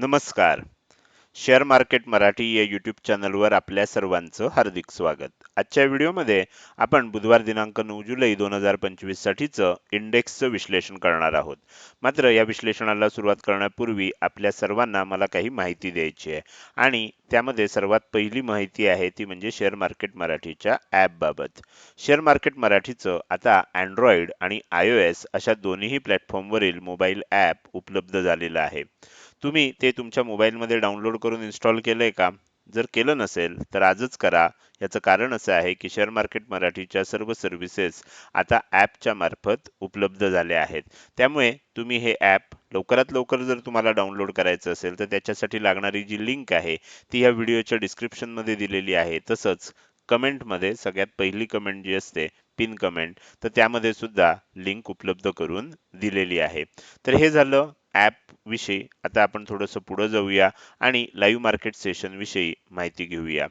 नमस्कार. Share market Marathi या YouTube चॅनलवर आपल्या सर्वांचं हार्दिक स्वागत. आजच्या व्हिडिओमध्ये आपण बुधवार दिनांक नऊ जुलै दोन हजार पंचवीस साठीचं इंडेक्सचं विश्लेषण करणार आहोत. मात्र या विश्लेषणाला सुरुवात करण्यापूर्वी आपल्या सर्वांना मला काही माहिती द्यायची आहे आणि त्यामध्ये सर्वात पहिली माहिती आहे ती म्हणजे शेअर मार्केट मराठीच्या ॲपबाबत शेअर मार्केट मराठीचं आता अँड्रॉइड आणि आय ओ एस अशा दोन्ही प्लॅटफॉर्मवरील मोबाईल ॲप उपलब्ध झालेलं आहे. तुम्ही ते तुमच्या मोबाईलमध्ये डाउनलोड करून इन्स्टॉल केलंय का? जर केलं नसेल तर आजच करा. याचं कारण असं आहे की शेअर मार्केट मराठीच्या सर्व सर्व्हिसेस आता ॲपच्या मार्फत उपलब्ध झाल्या आहेत. त्यामुळे तुम्ही हे ॲप लवकरात लवकर जर तुम्हाला डाउनलोड करायचं असेल तर त्याच्यासाठी लागणारी जी लिंक आहे ती या व्हिडिओच्या डिस्क्रिप्शनमध्ये दिलेली आहे. तसंच कमेंटमध्ये सगळ्यात पहिली कमेंट जी असते पिन कमेंट तर त्यामध्ये सुद्धा लिंक उपलब्ध करून दिलेली आहे. तर हे झालं. ॲपविषयी आता आपण थोडंसं पुढं जाऊया आणि लाईव्ह मार्केट सेशनविषयी माहिती घेऊया.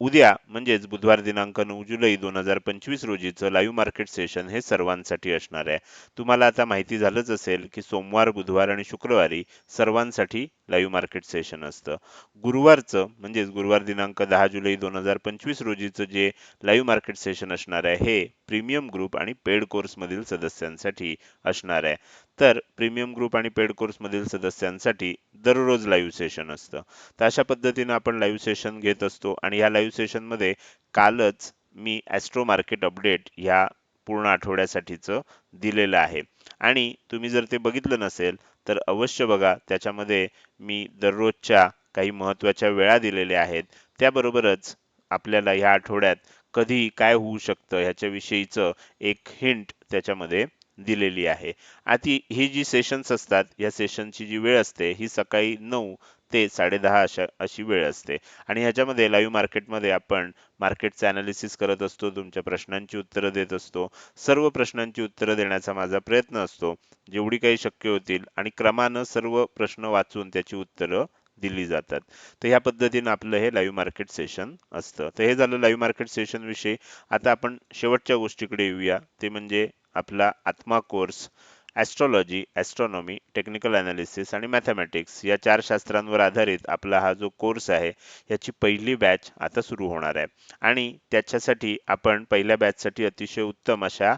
उद्या म्हणजेच बुधवार दिनांक नऊ जुलै दोन हजार पंचवीस रोजीचं लाईव्ह मार्केट सेशन हे सर्वांसाठी असणार आहे. तुम्हाला आता माहिती झालंच असेल की सोमवार बुधवार आणि शुक्रवारी सर्वांसाठी लाईव्ह मार्केट सेशन असतं. गुरुवारचं म्हणजेच गुरुवार दिनांक दहा जुलै दोन हजार पंचवीस रोजीचं जे लाईव्ह मार्केट सेशन असणार आहे हे प्रीमियम ग्रुप आणि पेड कोर्स मधील सदस्यांसाठी असणार आहे. तर प्रीमियम ग्रुप आणि पेड कोर्स मधील सदस्यांसाठी दररोज लाईव्ह सेशन असतं. तर अशा पद्धतीनं आपण लाईव्ह सेशन घेत असतो आणि ह्या लाईव्ह सेशनमध्ये कालच मी ॲस्ट्रो मार्केट अपडेट ह्या पूर्ण आठवड्यासाठीचं दिलेलं आहे. आणि तुम्ही जर ते बघितलं नसेल तर अवश्य बघा त्याच्यामध्ये मी दररोजच्या काही महत्त्वाच्या वेळा दिलेल्या आहेत. त्याबरोबरच आपल्याला ह्या आठवड्यात कधी काय होऊ शकतं ह्याच्याविषयीचं एक हिंट त्याच्यामध्ये दिलेली आहे. आधी ही जी सेशन्स असतात या सेशनची जी वेळ असते ही सकाळी नऊ ते साडेदहा अशा अशी वेळ असते. आणि ह्याच्यामध्ये लाईव्ह मार्केटमध्ये आपण मार्केटचं ॲनालिसिस करत असतो तुमच्या प्रश्नांची उत्तरं देत असतो. सर्व प्रश्नांची उत्तरं देण्याचा माझा प्रयत्न असतो. जेवढी काही शक्य होतील आणि क्रमानं सर्व प्रश्न वाचून त्याची उत्तरं दिली जातात. तर ह्या पद्धतीनं आपलं हे लाईव्ह मार्केट सेशन असतं. तर हे झालं लाईव्ह मार्केट सेशन विषयी. आता आपण शेवटच्या गोष्टीकडे येऊया. ते म्हणजे आपला आत्मा course astrology astronomy technical analysis आणि मॅथमॅटिक्स या चार शास्त्रांवर आधारित आपला हा जो कोर्स आहे याची पहिली बॅच आता सुरू होणार आहे. आणि त्याच्यासाठी आपण पहिल्या बॅचसाठी अतिशय उत्तम अशा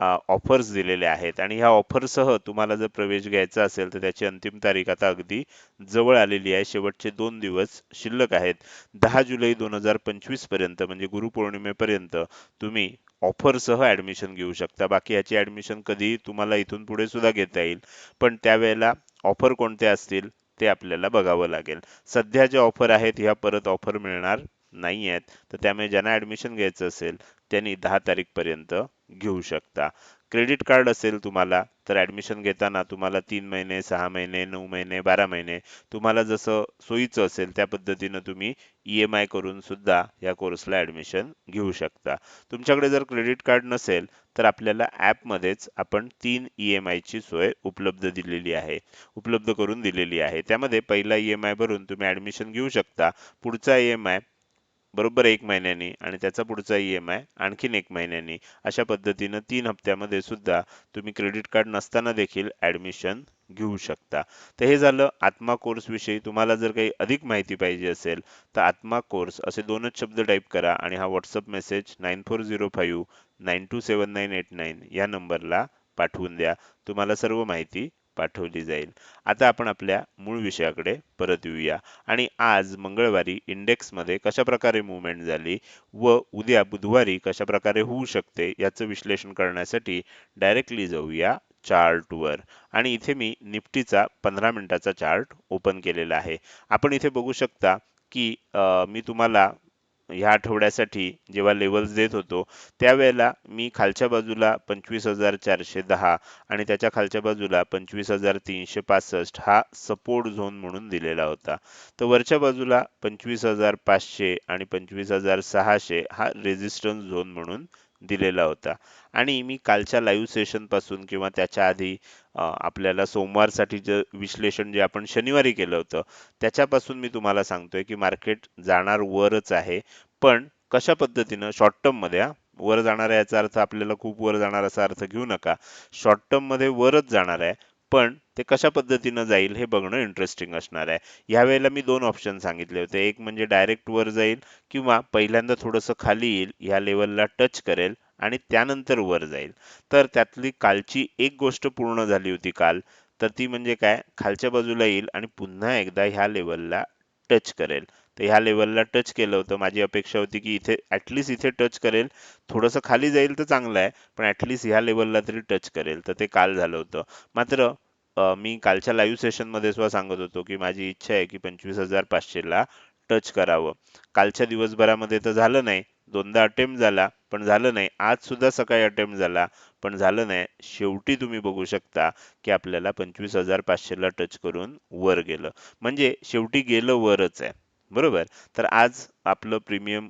ऑफर्स दिलेले आहेत. आणि ह्या ऑफरसह तुम्हाला जर प्रवेश घ्यायचा असेल तर त्याची अंतिम तारीख आता अगदी जवळ आलेली आहे. शेवटचे दोन दिवस शिल्लक आहेत. दहा जुलै दोन हजार पंचवीसपर्यंत म्हणजे गुरुपौर्णिमेपर्यंत तुम्ही ऑफरसह ऍडमिशन घेऊ शकता. बाकी याची ऍडमिशन कधी तुम्हाला इथून पुढे सुद्धा घेता येईल. पण त्यावेळेला ऑफर कोणत्या असतील ते आपल्याला बघावं लागेल. सध्या ज्या ऑफर आहेत ह्या परत ऑफर मिळणार नाही आहेत तर त्यामुळे ज्यांना ऍडमिशन घ्यायचं असेल त्यांनी दहा तारीखपर्यंत घेऊ शकता. क्रेडिट कार्ड असेल तुम्हाला तर ऍडमिशन घेताना तुम्हाला तीन महिने सहा महिने नऊ महिने बारा महिने तुम्हाला जसं सोयीचं असेल त्या पद्धतीनं तुम्ही ई एम आय करून सुद्धा या कोर्सला ऍडमिशन घेऊ शकता. तुमच्याकडे जर क्रेडिट कार्ड नसेल तर आपल्याला ॲपमध्येच आपण तीन ई एम आयची सोय उपलब्ध दिलेली आहे. उपलब्ध करून दिलेली आहे. त्यामध्ये पहिला ई एम आय भरून तुम्ही ऍडमिशन घेऊ शकता. पुढचा ई एम आय बरोबर एक महिन्यानी आणि त्याचा पुढचा ई एम आय आणखीन एक महिन्यानी. अशा पद्धतीनं तीन हप्त्यामध्ये सुद्धा तुम्ही क्रेडिट कार्ड नसताना देखील ऍडमिशन घेऊ शकता. तर हे झालं आत्मा कोर्सविषयी तुम्हाला जर काही अधिक माहिती पाहिजे असेल तर आत्मा कोर्स असे दोनच शब्द टाईप करा आणि हा WhatsApp message nine four zero five nine two seven nine eight nine या नंबरला पाठवून द्या. तुम्हाला सर्व माहिती पाठवली जाईल. आता आपण आपल्या मूळ विषयाकडे परत येऊया. आणि आज मंगळवारी इंडेक्समध्ये कशाप्रकारे मुवमेंट झाली व उद्या बुधवारी कशा प्रकारे होऊ शकते याचं विश्लेषण करण्यासाठी डायरेक्टली जाऊया चार्टवर. आणि इथे मी निफ्टीचा पंधरा मिनिटाचा चार्ट ओपन केलेला आहे. आपण इथे बघू शकता की मी तुम्हाला ह्या आठवड्यासाठी जेव्हा लेवल्स देत होतो त्यावेळेला मी खालच्या बाजूला पंचवीस हजार चारशे दहा आणि त्याच्या खालच्या बाजूला पंचवीस हजार तीनशे पासष्ट हा सपोर्ट झोन म्हणून दिलेला होता. तर वरच्या बाजूला पंचवीस हजार पाचशे आणि पंचवीस हजार सहाशे हा रेजिस्टन्स झोन म्हणून दिलेला होता. आणि मी कालच्या लाईव्ह सेशनपासून किंवा त्याच्या आधी आपल्याला सोमवारसाठी विश्लेषण जे आपण शनिवारी केलं होतं त्याच्यापासून मी तुम्हाला सांगतोय की मार्केट जाणार वरच आहे. पण कशा पद्धतीनं? शॉर्ट टर्ममध्ये वर जाणार आहे याचा अर्थ आपल्याला खूप वर जाणार असा अर्थ घेऊ नका. शॉर्ट टर्ममध्ये वरच जाणार आहे पण ते कशा पद्धतीनं जाईल हे बघणं इंटरेस्टिंग असणार आहे. ह्या वेळेला मी दोन ऑप्शन सांगितले होते. एक म्हणजे डायरेक्ट वर जाईल किंवा पहिल्यांदा थोडंसं खाली येईल ह्या लेवलला टच करेल. आणि त्यानंतर वर जाईल. तर त्यातली कालची एक गोष्ट पूर्ण झाली होती काल तर ती म्हणजे काय? खालच्या बाजूला येईल आणि पुन्हा एकदा ह्या लेवलला टच करेल. तर ह्या लेवलला टच केलं होतं. माझी अपेक्षा होती की इथे ऍटलिस्ट इथे टच करेल. थोडंसं खाली जाईल तर चांगलं आहे पण ॲटलीस्ट ह्या लेवलला तरी टच करेल. तर ते काल झालं होतं. मात्र मी कालच्या लाईव्ह सेशनमध्ये सुद्धा सांगत होतो की माझी इच्छा आहे की पंचवीस हजार पाचशेला टच करावं. कालच्या दिवसभरामध्ये तर झालं नाही. दोनदा अटेम्प्ट झाला. पण झालं नाही. आज सुद्धा सकाळी अटेम्प्ट झाला. पण झालं नाही. शेवटी तुम्ही बघू शकता की आपल्याला पंचवीस हजार पाचशेला टच करून वर गेलं. म्हणजे शेवटी गेलं वरच आहे. बरोबर? तर आज आपलं प्रीमियम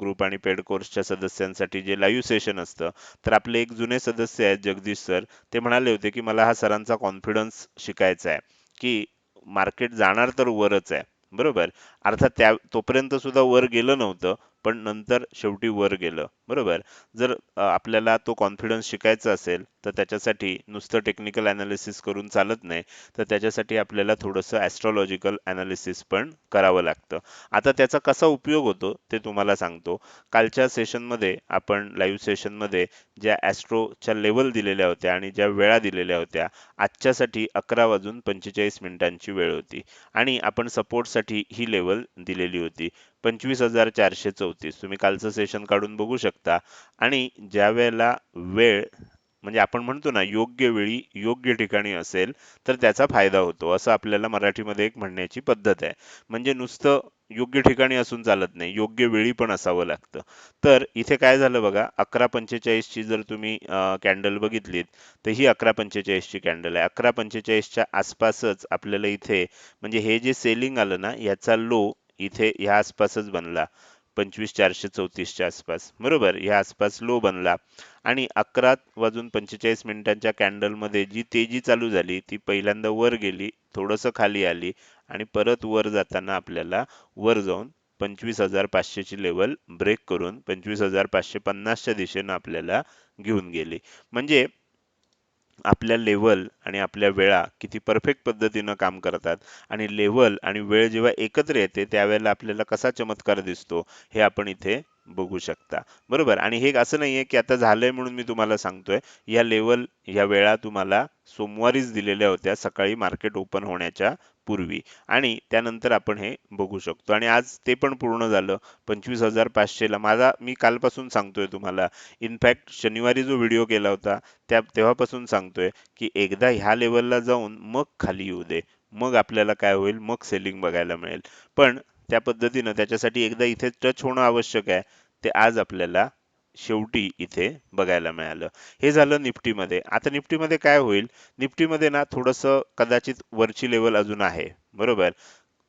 ग्रुप आणि पेड कोर्सच्या सदस्यांसाठी जे लाईव्ह सेशन असतं तर आपले एक जुने सदस्य आहेत जगदीश सर ते म्हणाले होते की मला हा सरांचा कॉन्फिडन्स शिकायचा आहे. की मार्केट जाणार तर वरच आहे. बरोबर? अर्थात त्या तोपर्यंत सुद्धा वर गेलं नव्हतं पण नंतर शेवटी वर गेलं. बरोबर. जर अ, आपल्याला तो कॉन्फिडन्स शिकायचा असेल तर त्याच्यासाठी नुसतं टेक्निकल ॲनालिसिस करून चालत नाही. तर त्याच्यासाठी आपल्याला थोडंसं ॲस्ट्रॉलॉजिकल ॲनालिसिस पण करावं लागतं. आता त्याचा कसा उपयोग होतो ते तुम्हाला सांगतो. कालच्या सेशनमध्ये आपण लाईव्ह सेशनमध्ये ज्या ॲस्ट्रोच्या लेवल दिलेल्या होत्या आणि ज्या वेळा दिलेल्या होत्या आजच्यासाठी अकरा वाजून पंचेचाळीस मिनिटांची वेळ होती. आणि आपण सपोर्टसाठी ही लेवल दिलेली होती. पंचवीस हजार चारशे चौतीस. तुम्ही कालचं सेशन काढून बघू शकता. आणि ज्या वेळेला वेळ म्हणजे आपण म्हणतो ना योग्य वेळी योग्य ठिकाणी असेल तर त्याचा फायदा होतो. असं आपल्याला मराठीमध्ये एक म्हणण्याची पद्धत आहे. म्हणजे नुसतं योग्य ठिकाणी असून चालत नाही योग्य वेळी पण असावं लागतं. तर इथे काय झालं बघा अकरा पंचेचाळीसची जर तुम्ही कॅन्डल बघितलीत तर ही अकरा पंचेचाळीसची कॅन्डल आहे. अकरा पंचेचाळीसच्या आसपासच आपल्याला इथे म्हणजे हे जे सेलिंग आलं ना याचा लो इथे ह्या आसपासच बनला. पंचवीस चारशे चौतीसच्या आसपास. बरोबर? ह्या आसपास लो बनला. आणि अकरा वाजून पंचेचाळीस मिनिटांच्या कॅन्डलमध्ये जी तेजी चालू झाली ती पहिल्यांदा वर गेली थोडंसं खाली आली आणि परत वर जाताना आपल्याला वर जाऊन पंचवीस हजार पाचशेची लेवल ब्रेक करून पंचवीस हजार पाचशे पन्नासच्या दिशेनं आपल्याला घेऊन गेली. म्हणजे आपल्या लेवल आणि आपल्या वेळा किती परफेक्ट पद्धतीनं काम करतात. आणि लेवल आणि वेळ जेव्हा एकत्र येते त्यावेळेला आपल्याला कसा चमत्कार दिसतो हे आपण इथे बघू शकता. बरोबर. आणि हे असं नाहीये की आता झालंय म्हणून मी तुम्हाला सांगतोय. या लेवल या वेळा तुम्हाला सोमवारीच दिलेल्या होत्या सकाळी मार्केट ओपन होण्याच्या पूर्वी. आणि त्यानंतर आपण हे बघू शकतो. आणि आज ते पण पूर्ण झालं पंचवीस हजार पाचशेला. माझा मी कालपासून सांगतोय तुम्हाला. इनफॅक्ट शनिवारी जो व्हिडिओ केला होता त्या तेव्हापासून सांगतोय की एकदा ह्या लेवलला जाऊन मग खाली येऊ दे. मग आपल्याला काय होईल? मग सेलिंग बघायला मिळेल. पण त्या पद्धतीनं त्याच्यासाठी एकदा इथे टच होणं आवश्यक आहे. ते आज आपल्याला शेवटी इथे बघायला मिळालं. हे झालं निफ्टीमध्ये. आता निफ्टीमध्ये काय होईल? निफ्टीमध्ये ना थोडंसं कदाचित वरची लेवल अजून आहे. बरोबर?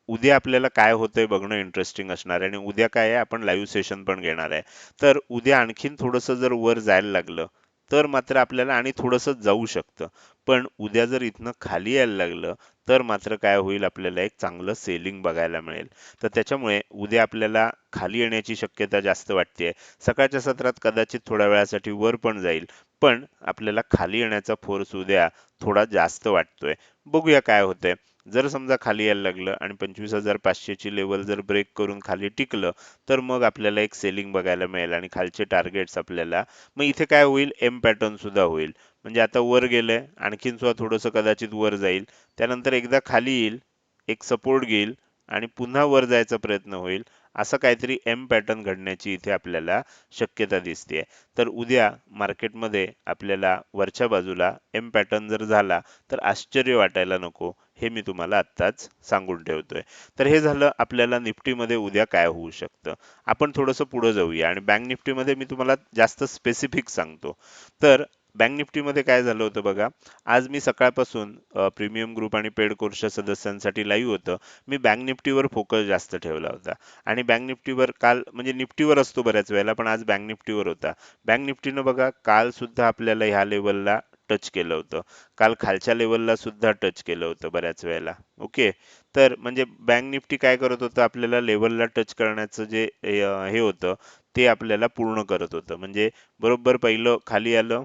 उद्या आपल्याला काय होतंय बघणं इंटरेस्टिंग असणार आहे. आणि उद्या काय आहे? आपण लाईव्ह सेशन पण घेणार आहे. तर उद्या आणखीन थोडंसं जर वर जायला लागलं तर मात्र आपल्याला आणि थोडंसं जाऊ शकतं. पण उद्या जर इथनं खाली यायला लागलं तर मात्र काय होईल आपल्याला एक चांगलं सेलिंग बघायला मिळेल. तर त्याच्यामुळे उद्या आपल्याला खाली येण्याची शक्यता जास्त वाटते सकाळच्या सत्रात कदाचित थोड्या वेळासाठी वर पण जाईल पण आपल्याला खाली येण्याचा फोर्स उद्या थोडा जास्त वाटतोय. बघूया काय होतंय. जर समजा खाली यायला लागलं आणि पंचवीस हजार पाचशेची लेवल जर ब्रेक करून खाली टिकलं तर मग आपल्याला एक सेलिंग बघायला मिळेल आणि खालचे टार्गेट्स आपल्याला मग इथे काय होईल? एम पॅटर्न सुद्धा होईल. म्हणजे आता वर गेलंय आणखीन सुद्धा थोडंसं कदाचित वर जाईल. त्यानंतर एकदा खाली येईल एक सपोर्ट घेईल आणि पुन्हा वर जायचा प्रयत्न होईल. असं काहीतरी एम पॅटर्न घडण्याची इथे आपल्याला शक्यता दिसते तर उद्या मार्केटमध्ये आपल्याला वरच्या बाजूला एम पॅटर्न जर झाला तर आश्चर्य वाटायला नको. हे मी तुम्हाला आत्ताच सांगून ठेवतोय. तर हे झालं आपल्याला निफ्टीमध्ये उद्या काय होऊ शकतं? आपण थोडंसं पुढं जाऊया आणि बँक निफ्टीमध्ये मी तुम्हाला जास्त स्पेसिफिक सांगतो. तर बँक निफ्टीमध्ये काय झालं होतं बघा आज मी सकाळपासून प्रीमियम ग्रुप आणि पेड कोर्सच्या सदस्यांसाठी लाईव्ह होतं. मी बँक निफ्टीवर फोकस जास्त ठेवला होता. आणि बँक निफ्टीवर काल म्हणजे निफ्टीवर असतो बऱ्याच वेळेला पण आज बँक निफ्टीवर होता. बँक निफ्टीनं बघा काल सुद्धा आपल्याला ह्या लेवलला टच केलं होतं. काल खालच्या लेवलला सुद्धा टच केलं होतं बऱ्याच वेळेला. ओके तर म्हणजे बँक निफ्टी काय करत होतं? आपल्याला लेवलला टच करण्याचं जे हे होतं ते आपल्याला पूर्ण करत होतं. म्हणजे बरोबर पहिलं खाली आलं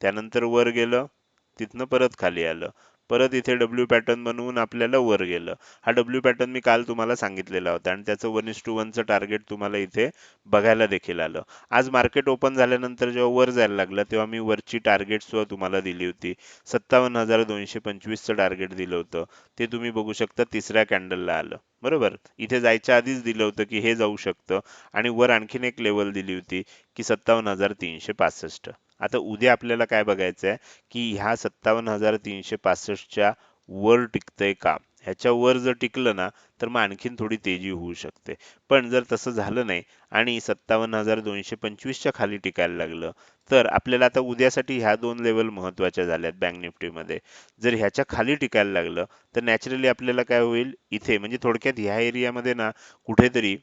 त्यानंतर वर गेलं तिथनं परत खाली आलं. परत इथे डब्ल्यू पॅटर्न बनवून आपल्याला वर गेलं. हा डब्ल्यू पॅटर्न मी काल तुम्हाला सांगितलेला होता आणि त्याचं वन इस टू वनचं टार्गेट तुम्हाला इथे बघायला देखील आलं. आज मार्केट ओपन झाल्यानंतर जेव्हा वर जायला लागलं तेव्हा मी वरची टार्गेट सुद्धा तुम्हाला दिली होती. सत्तावन्न हजार दोनशे पंचवीसचं टार्गेट दिलं होतं. ते तुम्ही बघू शकता तिसऱ्या कॅन्डलला आलं. बरोबर? इथे जायच्या आधीच दिलं होतं की हे जाऊ शकतं. आणि वर आणखीन एक लेवल दिली होती की सत्तावन्न हजार तीनशे पासष्ट. आता उद्या आपल्याला काय बघायचं आहे की ह्या सत्तावन्न हजार तीनशे पासष्टच्या वर टिकतंय का ह्याच्यावर जर टिकलं ना तर मग आणखीन थोडी तेजी होऊ शकते. पण जर तसं झालं नाही आणि सत्तावन्न हजार दोनशे पंचवीसच्या खाली टिकायला लागलं तर आपल्याला आता उद्यासाठी ह्या दोन लेवल महत्त्वाच्या झाल्यात बँक निफ्टीमध्ये. जर ह्याच्या खाली टिकायला लागलं तर नॅचरली आपल्याला काय होईल? इथे म्हणजे थोडक्यात ह्या एरियामध्ये ना कुठेतरी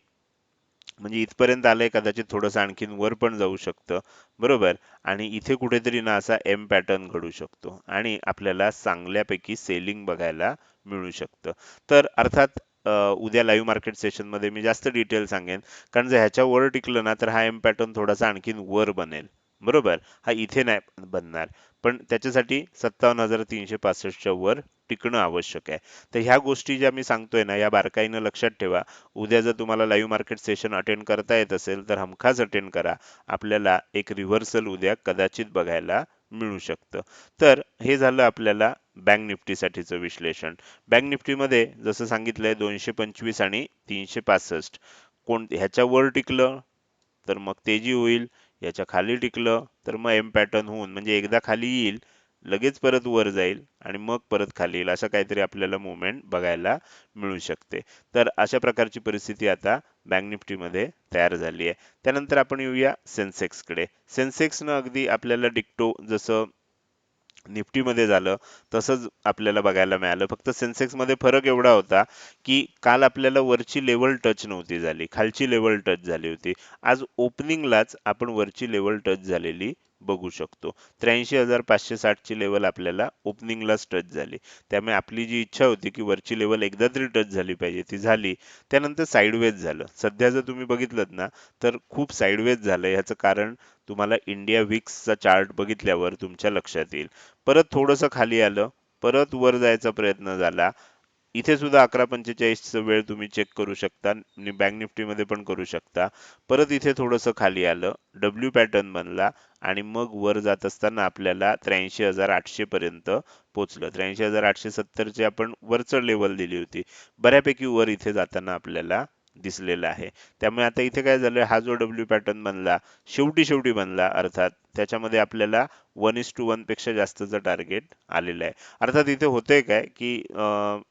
म्हणजे इथपर्यंत आलंय कदाचित थोडंसं आणखीन वर पण जाऊ शकतं. बरोबर? आणि इथे कुठेतरी ना असा एम पॅटर्न घडू शकतो आणि आपल्याला चांगल्यापैकी सेलिंग बघायला मिळू शकतं. तर अर्थात उद्या लाईव्ह मार्केट सेशनमध्ये मी जास्त डिटेल सांगेन. कारण जर ह्याच्या वर टिकलं ना तर हा एम पॅटर्न थोडासा आणखीन वर बनेल. बरोबर हा इथे नाही बनणार. पण त्याच्यासाठी सत्तावन्न हजार तीनशे पासष्टच्या वर टिकणं आवश्यक आहे. तर ह्या गोष्टी ज्या मी सांगतोय ना या बारकाईनं लक्षात ठेवा. उद्या जर तुम्हाला लाईव्ह मार्केट सेशन अटेंड करता येत असेल तर हमखास अटेंड करा. आपल्याला एक रिव्हर्सल उद्या कदाचित बघायला मिळू शकतं. तर हे झालं आपल्याला बँक निफ्टीसाठीचं विश्लेषण. बँक निफ्टीमध्ये जसं सांगितलंय दोनशे पंचवीस आणि तीनशे पासष्ट. कोण ह्याच्यावर टिकलं तर मग तेजी होईल. याच्या खाली टिकलं तर मग एम पॅटर्न होऊन म्हणजे एकदा खाली येईल लगेच परत वर जाईल आणि मग परत खाली येईल असं काहीतरी आपल्याला मुवमेंट बघायला मिळू शकते. तर अशा प्रकारची परिस्थिती आता बँक निफ्टीमध्ये तयार झाली आहे. त्यानंतर आपण येऊया सेन्सेक्सकडे सेन्सेक्सनं अगदी आपल्याला डिक्टो जसं निफ्टीमध्ये झालं तसंच आपल्याला बघायला मिळालं. फक्त सेन्सेक्समध्ये फरक एवढा होता की काल आपल्याला वरची लेवल टच नव्हती झाली खालची लेवल टच झाली होती. आज ओपनिंगलाच आपण वरची लेवल टच झालेली बघू शकतो. त्र्याऐंशी हजार पाचशे साठची लेवल आपल्याला ओपनिंगलाच टच झाली. त्यामुळे आपली जी इच्छा होती की वरची लेवल एकदा तरी टच झाली पाहिजे ती झाली. त्यानंतर साईडवेज झालं. सध्या जर तुम्ही बघितलं ना तर खूप साईडवेज झालं. याचं कारण तुम्हाला इंडिया विक्सचा चार्ट बघितल्यावर तुमच्या लक्षात येईल. परत थोडंसं खाली आलं. परत वर जायचा प्रयत्न झाला. इथे सुद्धा अकरा पंचेचाळीसचं वेळ तुम्ही चेक करू शकता. बँक निफ्टीमध्ये पण करू शकता. परत इथे थोडंसं खाली आलं. डब्ल्यू पॅटर्न बनला आणि मग वर जात असताना आपल्याला त्र्याऐंशी हजार आठशे पर्यंत पोचलं. त्र्याऐंशी हजार आठशे सत्तरची आपण वरचं लेवल दिली होती. बऱ्यापैकी वर इथे जाताना आपल्याला दिसलेला आहे. त्यामुळे आता इथे काय झालं हा जो डब्ल्यू पॅटर्न बनला शेवटी शेवटी बनला अर्थात त्याच्यामध्ये आपल्याला वन इज टू वनपेक्षा जास्तचं टार्गेट आलेलं आहे. अर्थात इथे होतंय काय की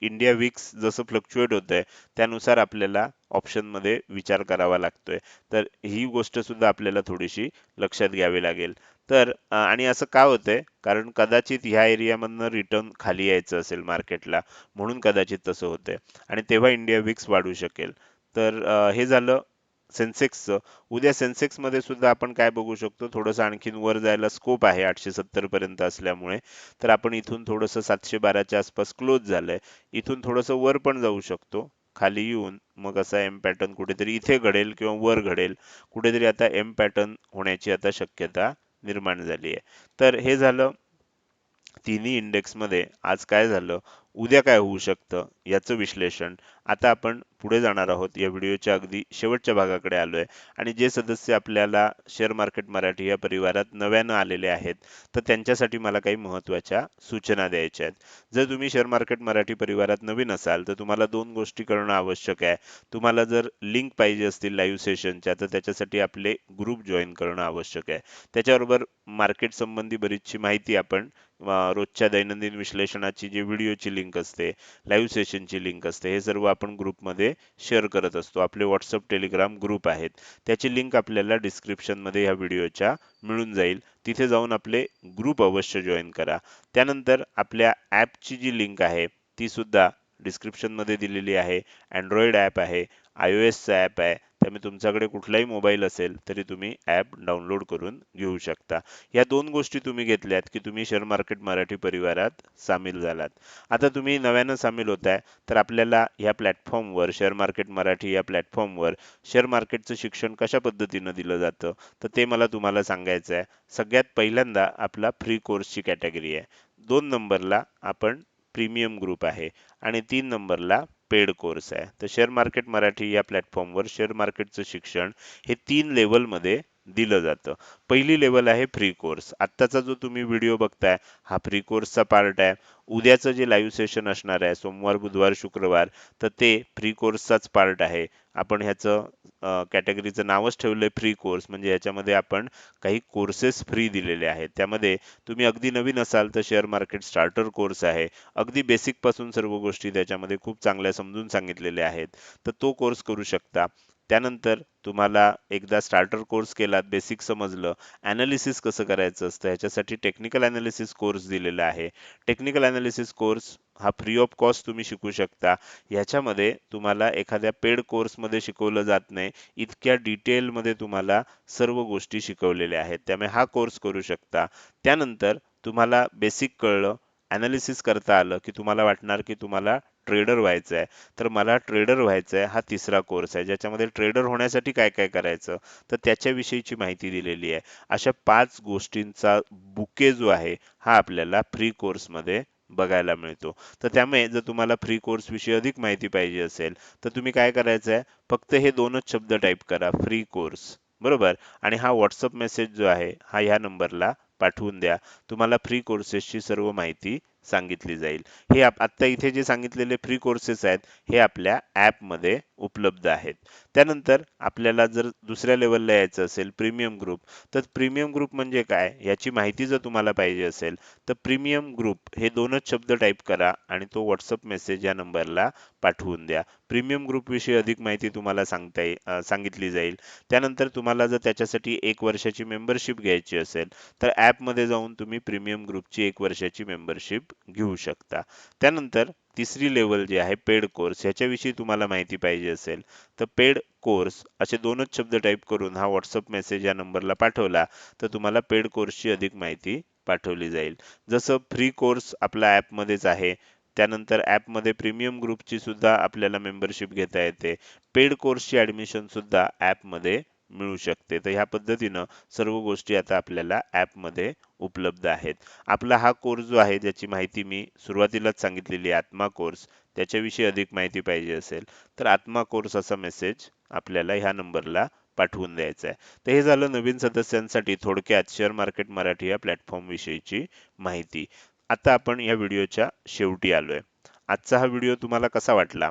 इंडिया विक्स जसं फ्लक्च्युएट आहे त्यानुसार आपल्याला ऑप्शनमध्ये विचार करावा लागतोय. तर ही गोष्ट सुद्धा आपल्याला थोडीशी लक्षात घ्यावी लागेल. तर आणि असं का होतंय? कारण कदाचित ह्या एरियामधनं रिटर्न खाली यायचं असेल मार्केटला म्हणून कदाचित तसं होतंय. आणि तेव्हा इंडिया विक्स वाढू शकेल. तर हे झालं सेन्सेक्सचं उद्या सेन्सेक्समध्ये सुद्धा आपण काय बघू शकतो थोडंसं आणखीन वर जायला स्कोप आहे आठशे सत्तर पर्यंत असल्यामुळे. तर आपण इथून थोडंसं सातशे बाराच्या आसपास क्लोज झालंय. इथून थोडंसं वर पण जाऊ शकतो खाली येऊन. मग असा एम पॅटर्न कुठेतरी इथे घडेल किंवा वर घडेल. कुठेतरी आता एम पॅटर्न होण्याची आता शक्यता निर्माण झाली आहे. तर हे झालं तिन्ही इंडेक्समध्ये. आज काय झालं? उद्या काय होऊ शकतं? याचं विश्लेषण. आता आपण पुढे जाणार आहोत. या व्हिडिओच्या अगदी शेवटच्या भागाकडे आलो आहे आणि जे सदस्य आपल्याला शेअर मार्केट मराठी या परिवारात नव्यानं आलेले आहेत तर त्यांच्यासाठी मला काही महत्त्वाच्या सूचना द्यायच्या आहेत. जर तुम्ही शेअर मार्केट मराठी परिवारात नवीन असाल तर तुम्हाला दोन गोष्टी करणं आवश्यक आहे. तुम्हाला जर लिंक पाहिजे असतील लाईव्ह सेशनच्या तर त्याच्यासाठी आपले ग्रुप जॉईन करणं आवश्यक आहे. त्याच्याबरोबर मार्केट संबंधी बरीचशी माहिती आपण रोजच्या दैनंदिन विश्लेषणाची जी व्हिडिओची लिंक असते लाईव्ह सेशनची लिंक असते हे सर्व आपण ग्रुपमध्ये शेअर करत असतो. आपले व्हॉट्सअप टेलिग्राम ग्रुप आहेत. त्याची लिंक आपल्याला डिस्क्रिप्शनमध्ये ह्या या व्हिडिओच्या मिळून जाईल. तिथे जाऊन आपले ग्रुप अवश्य जॉईन करा. त्यानंतर आपल्या ॲपची जी लिंक आहे ती सुद्धा डिस्क्रिप्शनमध्ये दिलेली आहे. अँड्रॉइड ॲप आहे आय ओ एसचा ॲप आहे. त्यामुळे म्हणजे तुमच्याकडे कुठलाही मोबाईल असेल तरी तुम्ही ॲप डाउनलोड करून घेऊ शकता. या दोन गोष्टी तुम्ही घेतल्यात की तुम्ही शेअर मार्केट मराठी परिवारात सामील झालात. आता तुम्ही नव्यानं सामील होताय तर आपल्याला ह्या प्लॅटफॉर्मवर शेअर मार्केट मराठी या प्लॅटफॉर्मवर शेअर मार्केटचं शिक्षण कशा पद्धतीनं दिलं जातं? तर ते मला तुम्हाला सांगायचं आहे. सगळ्यात पहिल्यांदा आपला फ्री कोर्सची कॅटेगरी आहे. दोन नंबरला आपण प्रीमियम ग्रुप आहे आणि तीन नंबरला पेड कोर्स आहे. तर शेअर मार्केट मराठी या प्लॅटफॉर्मवर शेअर मार्केटचं शिक्षण हे तीन लेवलमध्ये दिलं जातं. पहिली लेवल आहे फ्री कोर्स आत्ताचा जो तुम्ही व्हिडिओ बघताय हा फ्री कोर्सचा पार्ट आहे. उद्याचं जे लाईव्ह सेशन असणार आहे सोमवार बुधवार शुक्रवार तर ते फ्री कोर्सचाच पार्ट आहे. आपण ह्याचं कॅटेगरीचं नावच ठेवलंय फ्री कोर्स म्हणजे ह्याच्यामध्ये आपण काही कोर्सेस फ्री दिलेले आहेत. त्यामध्ये तुम्ही अगदी नवीन असाल तर शेअर मार्केट स्टार्टर कोर्स आहे. अगदी बेसिकपासून सर्व गोष्टी त्याच्यामध्ये खूप चांगल्या समजून सांगितलेल्या आहेत. तर तो कोर्स करू शकता. त्यानंतर तुम्हाला एकदा स्टार्टर कोर्स केलात बेसिक समजलं अनालिसिस कसं करायचं असतं ह्याच्यासाठी टेक्निकल अनालिसिस कोर्स दिलेला आहे. टेक्निकल अनालिसिस कोर्स हा फ्री ऑफ कॉस्ट तुम्ही शिकू शकता. ह्याच्यामध्ये तुम्हाला एखाद्या पेड कोर्समध्ये शिकवलं जात नाही. इतक्या डिटेलमध्ये तुम्हाला सर्व गोष्टी शिकवलेल्या आहेत. त्यामुळे हा कोर्स करू शकता. त्यानंतर तुम्हाला बेसिक कळलं अनालिसिस करता आलं की तुम्हाला वाटणार की तुम्हाला ट्रेडर व्हायचं आहे तर मला ट्रेडर व्हायचं आहे हा तिसरा कोर्स आहे. ज्याच्यामध्ये ट्रेडर होण्यासाठी काय काय करायचं? तर त्याच्याविषयीची माहिती दिलेली आहे. अशा पाच गोष्टींचा बुके जो आहे हा आपल्याला फ्री कोर्समध्ये बघायला मिळतो. तर त्यामुळे जर तुम्हाला फ्री कोर्स विषयी अधिक माहिती पाहिजे असेल तर तुम्ही काय करायचं आहे फक्त हे दोनच शब्द टाईप करा फ्री कोर्स बरोबर? आणि हा व्हॉट्सअप मेसेज जो आहे हा ह्या नंबरला पाठवून द्या. तुम्हाला फ्री कोर्सेसची सर्व माहिती सांगितली जाईल. हे आत्ता इथे जे सांगितलेले फ्री कोर्सेस आहेत हे आपल्या ॲपमध्ये उपलब्ध आहेत. त्यानंतर आपल्याला जर दुसऱ्या लेवलला यायचं असेल प्रीमियम ग्रुप तर प्रीमियम ग्रुप म्हणजे काय? याची माहिती जर तुम्हाला पाहिजे असेल तर प्रीमियम ग्रुप हे दोनच शब्द टाईप करा आणि तो व्हॉट्सअप मेसेज या नंबरला पाठवून द्या. प्रीमियम ग्रुपविषयी अधिक माहिती तुम्हाला सांगता येईल सांगितली जाईल. त्यानंतर तुम्हाला जर त्याच्यासाठी एक वर्षाची मेंबरशिप घ्यायची असेल तर ॲपमध्ये जाऊन तुम्ही प्रीमियम ग्रुपची एक वर्षाची मेंबरशिप घेऊ शकता. त्यानंतर तिसरी लेवल जी आहे पेड कोर्स ह्याच्याविषयी तुम्हाला माहिती पाहिजे असेल तर पेड कोर्स असे दोनच शब्द टाईप करून हा व्हॉट्सअप मेसेज या नंबरला पाठवला तर तुम्हाला पेड कोर्सची अधिक माहिती पाठवली जाईल. जसं फ्री कोर्स आपल्या ॲपमध्येच आहे त्यानंतर ॲपमध्ये प्रीमियम ग्रुपची सुद्धा आपल्याला मेंबरशिप घेता येते. पेड कोर्सची ऍडमिशन सुद्धा ॲपमध्ये मिळू शकते. तर ह्या पद्धतीनं सर्व गोष्टी आता आपल्याला ॲपमध्ये उपलब्ध आहेत. आपला हा कोर्स जो आहे ज्याची माहिती मी सुरुवातीलाच सांगितलेली आहे आत्मा कोर्स त्याच्याविषयी अधिक माहिती पाहिजे असेल तर आत्मा कोर्स असा मेसेज आपल्याला ह्या नंबरला पाठवून द्यायचा आहे. तर हे झालं नवीन सदस्यांसाठी थोडक्यात शेअर मार्केट मराठी या प्लॅटफॉर्म विषयीची माहिती. आता आपण या व्हिडिओच्या शेवटी आलोय. आजचा हा व्हिडिओ तुम्हाला कसा वाटला?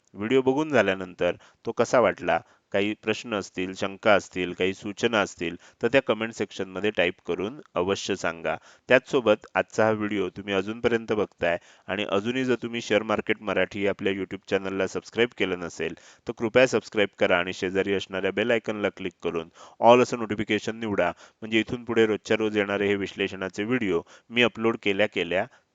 व्हिडिओ बघून झाल्यानंतर तो कसा वाटला? काही प्रश्न असतील शंका असतील काही सूचना असतील तर त्या कमेंट सेक्शनमध्ये टाईप करून अवश्य सांगा. त्याचसोबत आजचा हा व्हिडिओ तुम्ही अजूनपर्यंत बघताय आणि अजूनही जर तुम्ही शेअर मार्केट मराठी आपल्या यूट्यूब चॅनलला सबस्क्राईब केलं नसेल तर कृपया सबस्क्राईब करा आणि शेजारी असणाऱ्या बेल आयकनला क्लिक करून ऑल असं नोटिफिकेशन निवडा. म्हणजे इथून पुढे रोजच्या रोज येणारे हे विश्लेषणाचे व्हिडिओ मी अपलोड केल्या केल्या